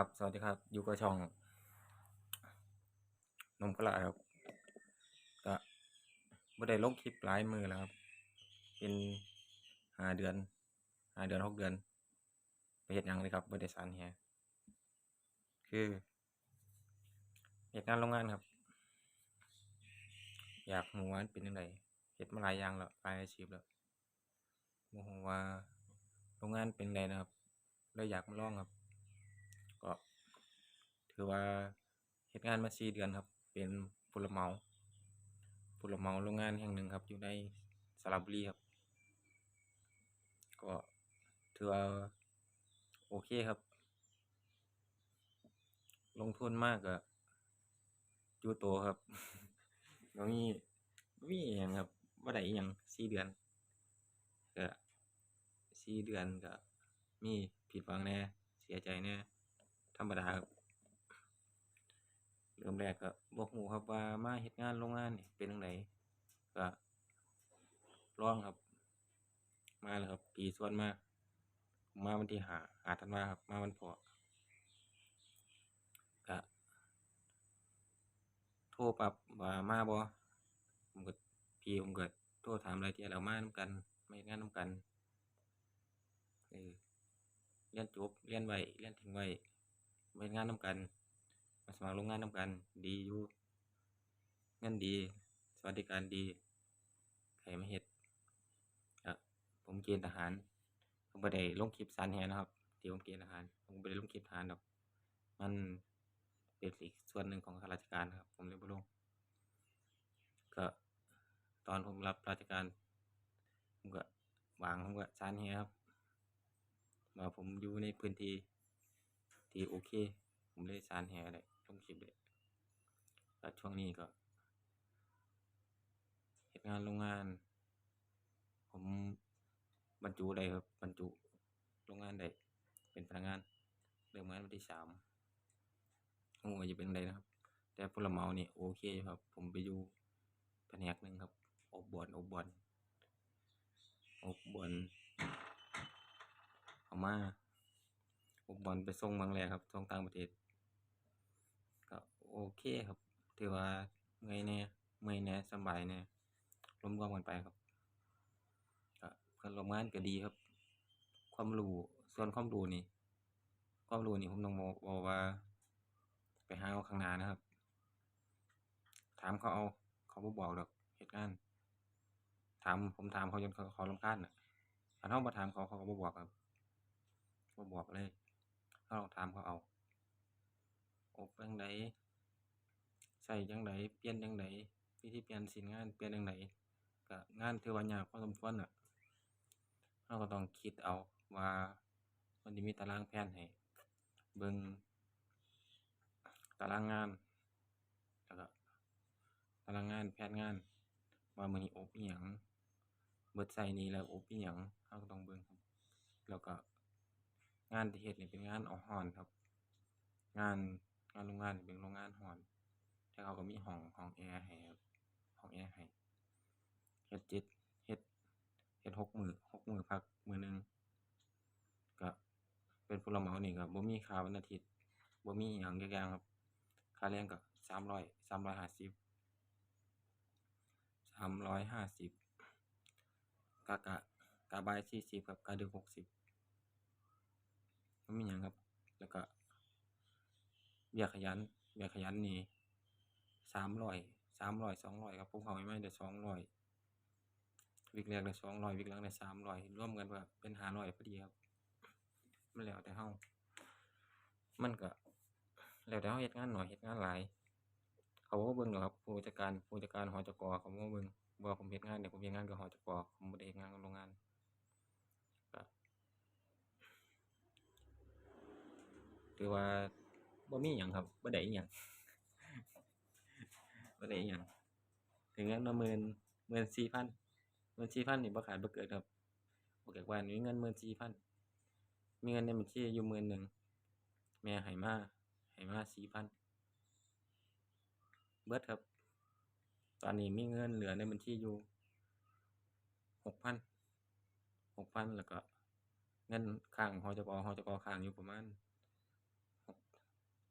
ครับสวัสดีครับอยู่กับช่องนมกะลาครับก็บ่ได้ลงคลิปหลายมือแล้วครับ เป็นหาเดือนหาเดือนหกเดือน ไปเฮ็ดยังเลยครับบ่ได้สานแหคือเฮ็ดงานโรงงานครับ อยากรู้ว่ามันเป็นจั่งใดเฮ็ดมาหลายอย่างแล้วหลายอาชีพแล้วบ่รู้ว่าโรงงานเป็นจั่งนะครับเลยอยากมาลองครับ ก็ถือว่าเฮ็ดงานมาสี่เดือนครับ เป็นผู้รับเหมาผู้รับเหมาโรงงานแห่งหนึ่งครับ อยู่ในสระบุรีครับ ก็ถือว่าโอเคครับ ลงทุนมาก็อยู่โตครับบ่มีบ่มีอิหยังครับบ่ได้อิหยังสี่เดือนก็สี่เดือนก็มีผิดหวังแน่เสียใจแน่ ธรรมดาครับเริ่มแรกก็บ่รู้ครับว่ามาเฮ็ดงานโรงงานนี่เป็นจั่งใดก็ลองครับ มาแล้วครับปีส่วนมามาวันที่หาหาธันวาครับ มาวันพอก็โทรปรับว่ามาบ่ผมก็พี่ผมก็โทรถามหลายเที่ยแล้วมานำกันไมาเฮ็ดงานนำกันเออเรียนจบเรียนไว้เรียนทิ้งไว้ มาเฮ็ดงานนำกัน มาสมัครโรงงานนำกัน ดีอยู่เงินดี สวัสดิการดีให้มาเฮ็ดก็ผมเกณฑ์ทหาร ผมบ่ได้ลงคลิปสานแหนะครับที่ผมเกณฑ์ทหาร ผมบ่ได้ลงคลิปทหารดอก มันเป็นอีกส่วนหนึ่งของข้าราชการครับ ผมเลยบ่ลงก็ตอนผมรับราชการ ผมก็วางผมก็สานแหครับว่าผมอยู่ในพื้นที่ ที่โอเค ผมเลยสานแหได้ลงคลิปได้ก็ช่วงนี้ก็เฮ็ดงานโรงงาน ผมบรรจุได้ครับบรรจุโรงงานได้เป็นพนักงานเริ่มงานวันที่สามบ่รู้ว่าจะเป็นจั่งใดนะครับ แต่ผู้รับเมานี่โอเคครับ ผมไปอยู่แผนกหนึ่งครับ อบบอนอบบอนอบบอนเอามา อบบอนไปส่งเมืองแรกครับส่งต่างประเทศก็โอเคครับ ถือว่าเมื่อยแน่เมื่อยแน่สบายแน่รวมๆกันไปครับก็เพื่อนร่วมงานก็ดีครับ ความรู้ส่วนความรู้นี่ความรู้นี่ผมต้องบอกบอกว่า ไปหาเอาข้างหน้านะครับ ถามเขาเอาเขาบ่บอกดอกเฮ็ดงานถามผมถามเขาจนเขาเขารำคาญน่ะคันเราบ่ถามเขาเขาก็บ่บอกครับบ่บอกเลย เราต้องถามเขาเอาอบจังใดใช้จั่งใดเปลี่ยนจังใดวิธีเปลี่ยนชิ้นงานเปลี่ยนจังใดก็งานถือว่ายากพอสมควรน่ะเราก็ต้องคิดเอาว่ามันสิมีตารางแผนให้เบิ่งตารางงานแล้วก็ตารางงานแผนงานว่ามื้อนี้อบอิหยังเบิดไซซ์นี้แล้วอบอิหยังเราก็ต้องเบิ่งครับแล้วก็ งานที่เฮ็ดนี่เป็นงานเอาร้อนครับ งานงานโรงงานนี่เป็นโรงงานร้อน แต่เขาก็มีห้องห้องแอร์ให้ครับ ห้องแอร์ให้ เฮ็ดเจ็ดเฮ็ดเฮ็ดหกมื้อหกมื้อพักมื้อหนึ่งก็เป็นผู้รับเหมานี่ก็บ่มีค่าวันอาทิตย์บ่มีหยังจักอย่างครับ ค่าแรงก็สามร้อยสามร้อยห้าสิบสามร้อยห้าสิบกะกะกะบ่ายสี่สิบครับกะดึกหกสิบ บ่มีหยังครับ แล้วก็เบี้ยขยันเบี้ยขยันนี่สามร้อยสามร้อยสองร้อยครับผมเขาใหม่ได้สองร้อยวีกแรกได้สองร้อยวีกหลังได้สามร้อยร่วมกันก็เป็นห้าร้อยพอดีครับมันแล้วแต่เรามันก็แล้วแต่เราเฮ็ดงานหน้อยเฮ็ดงานหลายเขาบ่เบิ่งดอกครับผู้จัดการผู้จัดการหจก.เขาบ่มาเบิ่งว่าผมเฮ็ดงานนี่ผมเฮ็ดงานกับหจก.ผมบ่ได้เฮ็ดงานกับโรงงาน ถือว่าบ่มีหยังครับบ่ได้อิหยังบ่ได้อิหยังถึงเงินมาหมื่นหมื่นสี่พันหมื่นสี่พันนี่บ่ขาดบ่เกินครับออกจากบ้านมีเงินหมื่นสี่พันมีเงินในบัญชีอยู่หมื่นหนึ่งแม่ให้มาให้มาสี่พันเบิดครับ ตอนนี้มีเงินเหลือในบัญชีอยู่หกพันหกพันแล้วก็เงินค้างหอจก.หอจก.ค้างอยู่ประมาณ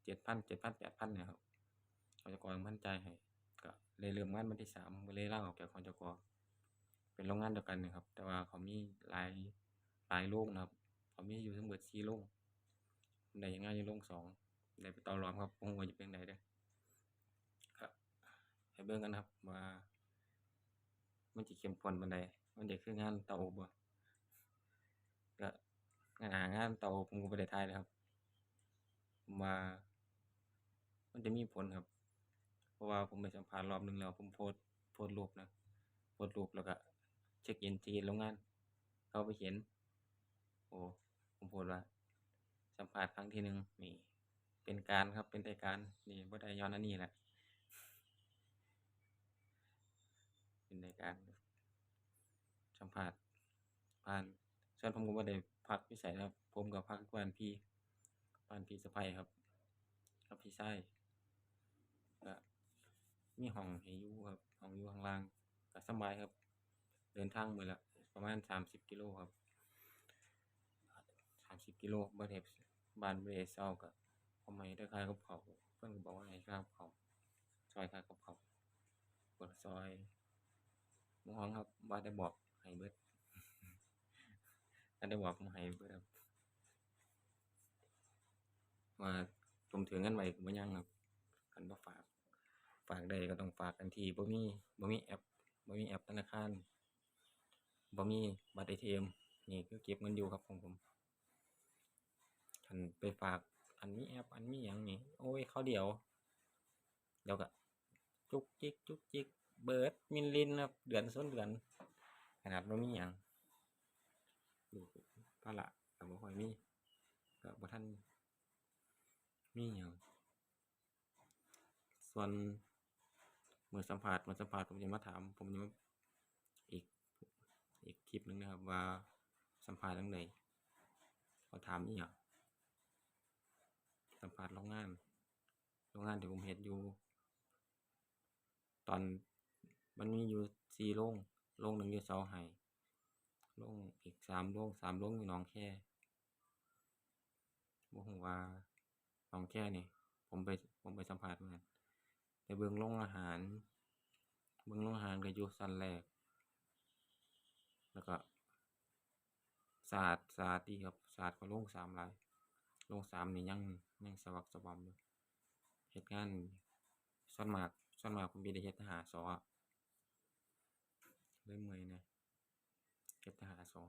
เจ็ดพันเจ็ดพันแปดพันเนี่ยครับเขาจะกยังพันจ่ายให้ก็เลยเริ่มงานวันที่สามก็เลยลาออกจากขจกเป็นโรงงานเดียวกันนะครับ แต่ว่าเขามีหลายหลายโรงนะครับ เขามีอยู่ทั้งหมดสี่โรงได้งานอยู่โรงสองได้ไปต่อรองครับผมว่าจะเป็นไดเด้ครับให้เบิ่งกันครับว่ามันจะเข้มข้นปานใดมันจะคืองานเตาอบก็งานหางานเตาผมก็บ่ได้ถ่ายเลยครับ มา มันจะมีผลครับ เพราะว่าผมไปสัมภาษณ์รอบหนึ่งแล้ว ผมโพสโพสรูปนะโพสรูปแล้วก็เช็คอินที่โรงงาน เขาไปเห็น โอ้ผมโพสว่า สัมภาษณ์ครั้งที่หนึ่งนี่เป็นการครับเป็นรายการนี่บ่ได้ย้อนอันนี้แหละเป็นรายการสัมภาษณ์ผ่านส่วนผมก็บ่ได้พักอยู่ไสนะครับ ผมก็พักอยู่บ้านพี่บ้านพี่สะใภ้ครับกับพี่ชาย มีห้องให้อยู่ครับห้องอยู่ข้างล่างก็สบายครับ เดินทางมือละประมาณ30กิโลครับ30กิโลบ่ได้บ้านเบ่ได้เซาก็เอามาให้แต่ค่ากับเขาเพิ่อนบอกว่าให้ค่ากับเขาซอยค่ากับเข้าวก็ซอยบ่ฮ้องครับบ่ได้บอกให้เบิดถ้าได้บอกผมให้เบิดครับว่าผมถือเงินไว้ก็บ่ยังครับคันบ่ฝาก ฝากได้ก็ต้องฝากกันที่บ่มีบ่มีแอปบ่มีแอปธนาคารบ่มีบัตร ATM นี่คือเก็บเงินอยู่ครับของผมคันไปฝากอันมีแอปอันมีหยังนี่โอ๊ยคราเดียวเดี๋ยวก็จุกจิกจุกจิกเบิร์ดมิลลินครับเดือนชนเดือนขนาดบ่มีหยังลูกภาระก็บ่ค่อยมีก็บ่ทันมีหยังส่วน มื้อสัมภาษณ์มื้อสัมภาษณ์ผมจะมาถาม ผมจะมาอีกอีกคลิปหนึ่งนะครับ ว่าสัมภาษณ์จั่งใดเขาถามอิหยังสัมภาษณ์โรงงานโรงงานที่ผมเฮ็ดอยู่ ตอนมันมีอยู่สี่โรงโรงหนึ่งอยู่เสาไห้โรงอีกสามโรงสามโรงอยู่หนองแคบ่รู้ว่าหนองแค่นี่ผมไปผมไปสัมภาษณ์มา ไปเบิ่งโรงอาหาร เบิ่งโรงอาหารก็อยู่ชั้นแรก แล้วก็สะอาดสะอาดีครับสาดกว่าโรงสามหลายโรงสามนี่ยังยังสะบักสบอมอยู่เฮ็ดงานส่วนมากส่วนมากผมสิได้เฮ็ดแต่ห้าซอเลยเมื่อยน่เฮ็ดแต่ห้าซอ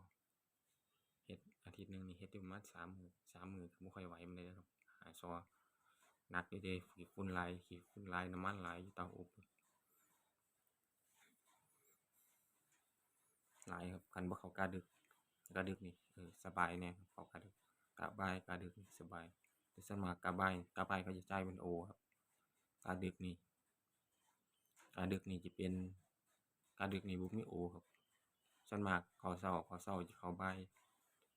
เฮ็ดอาทิตย์หนึ่งนี่เฮ็ดอยู่ประมาณสามมือสามมือก็บ่ค่อยไหวปานใดเด้อครับหาซอ นักอยู่เดขี้ฝุ่นหลายขี้ฝุ่นหลายน้ำมันหลายเตาอบหลายครับคันบ่เขากะดึกกะดึกนี่เออสบายแหน่ครับเขากะดึกกะบ่ายกะดึกสบายแต่ส่วนมากกะบ่ายกะบ่ายเขาจะจ่ายเป็นโอครับกะดึกนี่กะดึกนี่จะเป็นกะดึกนี่บ่มีโอครับส่วนมากเข้าเช้าเข้าเช้าจะเข้าบาย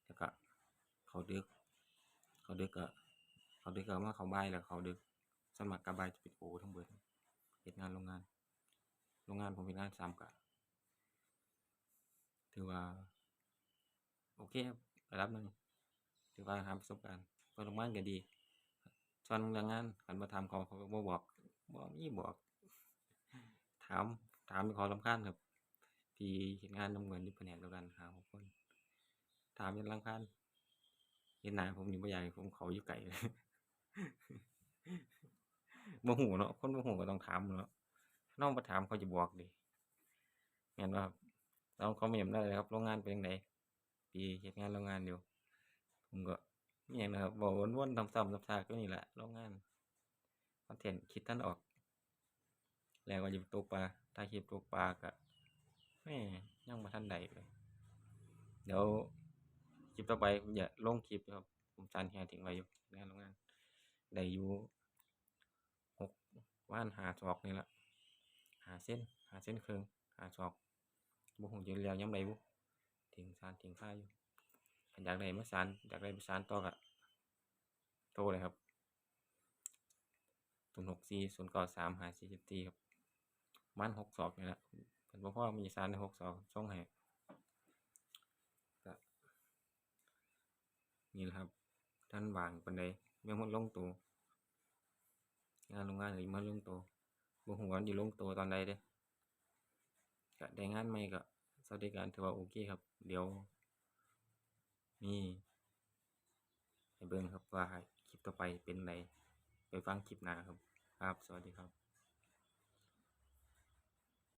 แล้วก็เข้าดึก เข้าดึกก็ เขาดึกก็มาเข้าบายแล้วเขาดึกส่วนมากกะบายจะเป็นโอทั้งเบิดเฮ็ดงานโรงงาน โรงงานผมเฮ็ดงานสามกะถือว่า โอเครับระดับหนึ่งถือว่าหาประสบการณ์เปิดโรงงานก็ดีส่วนเรื่องงานคันบ่ถามเขาเขาก็บ่บอกบ่มีบอก ถามถามด้วยความรำคาญครับที่เฮ็ดงานนำกันอยู่แผนกเดียวกันห้าหกคน ถามจนรำคาญเห็นหน้าผมนี่บ่อยากให้ผมเขาอยู่ใกล้เลย บ่รู้เนาะคนบ่รู้ก็ต้องถามเนาะเราบ่ถามเขาจะบอกดะแม่นบ่ครับลองคอมเมนต์มได้เลยครับโรงงานเป็นจั่งใดที่เฮ็ดงานโรงงานอยู่ผมก็มีหยังนะครับเว้าวนๆซ้ำๆซากๆอยู่นี่แหละโรงงานคอนเทนต์คิดทันออก แล้วว่าจะไปตกปลาถ่ายคลิปตกปลาก็แหมยังบ่ทันได้เลยเดี๋ยวคลิปต่อไปผมจะลงคลิปครับ ผมซันแหทิ้งไว้อยู่งานโรงงาน ได้อยู่หกว่านหาศอกนี่ละหาเส้นหาเส้นเครื่องหาศอกบุหงจะเรียงย้ำใดบุถิงสารถิงค่าอยู่อยากได้มาสารอยากได้มาสารต่อกะโทรเลยครับศูนย์หกสี่ศูนย์เก้าสามหาสี่จ็ดสี่ครับมันหกศอกนี่แหละเป็นพ่ามีสารในหกศอกช่องแหกนี่ครับ ท่านวางปันใด ยังบ่ลงตัวงานโรงงานเลยมาลงตัวบ่ฮู้ว่ามันสิลงตัวตอนใดเด้ก็ได้งานใหม่ก็สวัสดิการถือว่าโอเคครับ เดี๋ยวมีให้เบิ่งครับว่าคลิปต่อไปเป็นไรไปฟังคลิปหน้าครับ ครับ สวัสดีครับ